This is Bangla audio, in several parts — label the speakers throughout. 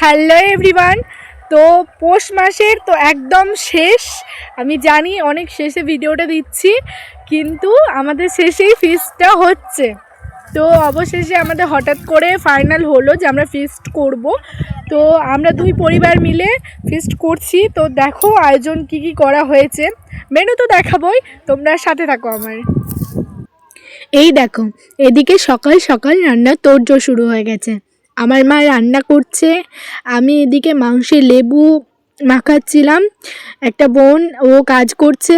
Speaker 1: হ্যালো এভরিওয়ান তো পৌষ মাসের তো একদম শেষ। আমি জানি অনেক শেষে ভিডিওটা দিচ্ছি, কিন্তু আমাদের শেষেই ফিস্টটা হচ্ছে। তো অবশেষে আমাদের হঠাৎ করে ফাইনাল হলো যে আমরা ফিস্ট করব। তো আমরা দুই পরিবার মিলে ফিস্ট করছি। তো দেখো আয়োজন কি কি করা হয়েছে। মেনু তো দেখাবোই, তোমরা সাথে থাকো আমার। এই দেখো, এদিকে সকাল সকাল রান্নার তোড়জোড় শুরু হয়ে গেছে। আমার মা রান্না করছে। আমি এদিকে মাংসে লেবু মাখাচ্ছিলাম। একটা বোন, ও কাজ করছে।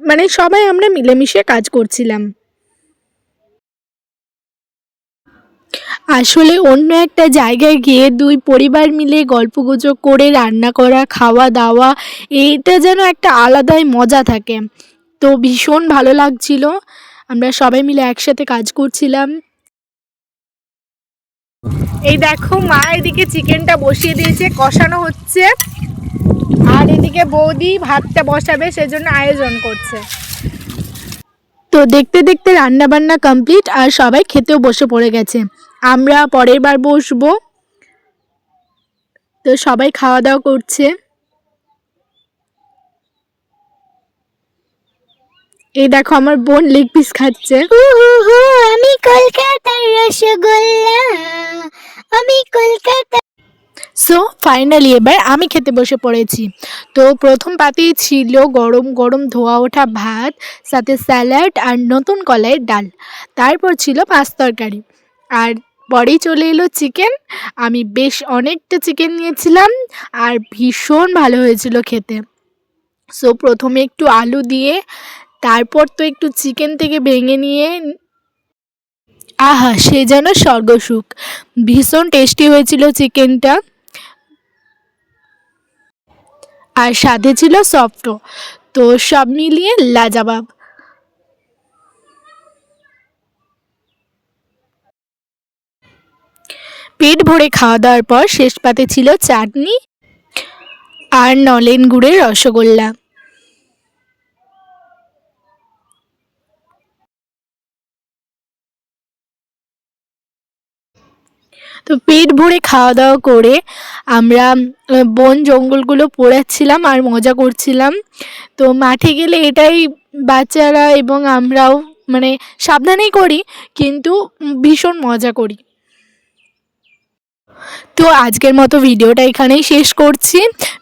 Speaker 1: মানে সবাই আমরা মিলেমিশে কাজ করছিলাম। আসলে অন্য একটা জায়গায় গিয়ে দুই পরিবার মিলে গল্পগুজব করে রান্না করা, খাওয়া দাওয়া এইটা যেন একটা আলাদাই মজা থাকে। তো ভীষণ ভালো লাগছিল। আমরা সবাই মিলে একসাথে কাজ করছিলাম। এই দেখো মা এদিকে চিকেনটা বসিয়ে দিয়েছে কষানো হচ্ছে। আর এদিকে বৌদি ভাতটা বসাবে সেজন্য আয়োজন করছে। তো দেখতে দেখতে রান্না বান্না কমপ্লিট আর সবাই খেতেও বসে পড়ে গেছে। আমরা পরের বার বসবো। তো সবাই খাওয়া দাওয়া করছে। এই দেখো আমার বোন লেগ পিস খাচ্ছে।
Speaker 2: আমি কলকাতার রসগোল্লা। আমি কলকাতা
Speaker 1: সো ফাইনালি এবার আমি খেতে বসে পড়েছি। তো প্রথম পাতেই ছিল গরম গরম ধোয়া ওঠা ভাত, সাথে স্যালাড আর নতুন কলাইয়ের ডাল। তারপর ছিল পাঁচ তরকারি। আর পরেই চলে এলো চিকেন। আমি বেশ অনেকটা চিকেন নিয়েছিলাম আর ভীষণ ভালো হয়েছিল খেতে। সো প্রথমে একটু আলু দিয়ে, তারপর তো একটু চিকেন থেকে ভেঙে নিয়ে আহা, সে যেন স্বর্গসুখ। ভীষণ টেস্টি হয়েছিল চিকেনটা আর সাথে ছিল সফটও তো সব মিলিয়ে লাজাবাব। পেট ভরে খাওয়া দাওয়ার পর শেষ পাতে ছিল চাটনি আর নলেন গুড়ের রসগোল্লা। তো পেট ভরে খাওয়া দাওয়া করে আমরা বন জঙ্গলগুলো পোড়াচ্ছিলাম আর মজা করছিলাম। তো মাঠে গেলে এটাই বাচ্চারা এবং আমরাও মানে সাবধানেই করি, কিন্তু ভীষণ মজা করি। তো আজকের মতো ভিডিওটা এখানেই শেষ করছি।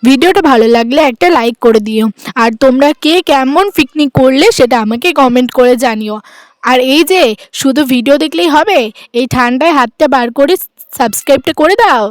Speaker 1: ভিডিওটা ভালো লাগলে একটা লাইক করে দিও। আর তোমরা কে কেমন পিকনিক করলে সেটা আমাকে কমেন্ট করে জানিও। আর এই যে, শুধু ভিডিও দেখলেই হবে, এই ঠান্ডায় হাতটা বার করে সাবস্ক্রাইবটা করে দাও।